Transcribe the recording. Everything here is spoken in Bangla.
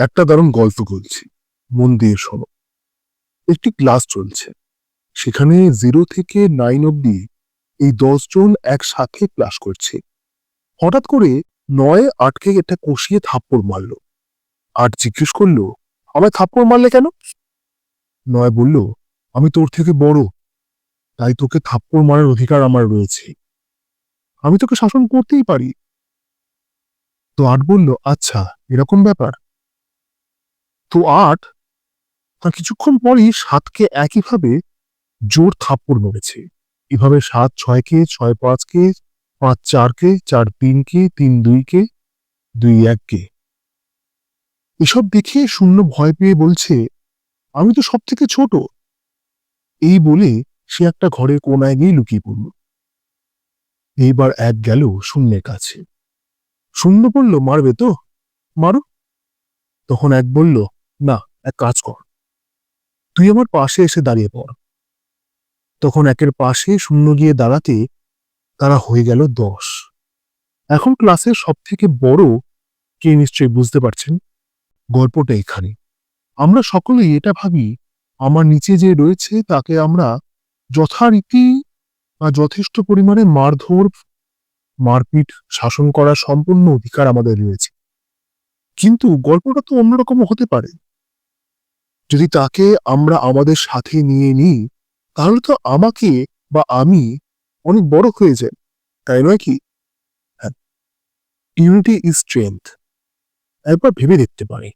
একটা দারুণ গল্প বলছি মন দিয়ে শোনো। একটি ক্লাস চলছে। সেখানে জিরো থেকে নাইন অব্দি এই দশজন একসাথে ক্লাস করছে। হঠাৎ করে নয় আটকে একটা কষিয়ে থাপ্পড় মারলো। আট জিজ্ঞেস করল, আমায় থাপ্পড় মারলে কেন? নয় বলল, আমি তোর থেকে বড়। তাই তোকে থাপ্পড় মারার অধিকার আমার রয়েছে। আমি তোকে শাসন করতেই পারি। তো আট বলল আচ্ছা এরকম ব্যাপার। তো আট তার কিছুক্ষণ পরই সাতকে একইভাবে জোর থাপ্পড় মেরেছে। এভাবে সাত ছয়কে, ছয় পাঁচকে, পাঁচ চারকে, চার তিনকে, তিন দুইকে, দুই এককে। এসব দেখে শূন্য ভয় পেয়ে বলছে, আমি তো সব থেকে ছোট। এই বলে সে একটা ঘরের কোনায় গিয়ে লুকিয়ে পড়ল। এইবার এক গেল শূন্যের কাছে। শূন্য বলল মারবে তো? মারো? তখন এক বলল না, এক কাজ কর। তুই আমার পাশে এসে দাঁড়িয়ে পড়। তখন একের পাশে শূন্য গিয়ে দাঁড়াতে তারা হয়ে গেল দশ। এখন ক্লাসের সব থেকে বড় কে নিশ্চয়ই বুঝতে পারছেন? গল্পটা এখানে। আমরা সকলেই এটা ভাবি, আমার নিচে যে রয়েছে তাকে আমরা যথারীতি বা যথেষ্ট পরিমাণে মারধর, মারপিট, শাসন করার সম্পূর্ণ অধিকার আমাদের রয়েছে। কিন্তু গল্পটা তো অন্যরকম হতে পারে। যদি তাকে আমরা আমাদের সাথে নিয়ে নিই, তাহলে তো আমাকে বা আমি অনেক বড় হয়ে যায় তাই নয় কি? হ্যাঁ ইউনিটি ইজ স্ট্রেংথ একবার ভেবে দেখতে পারি।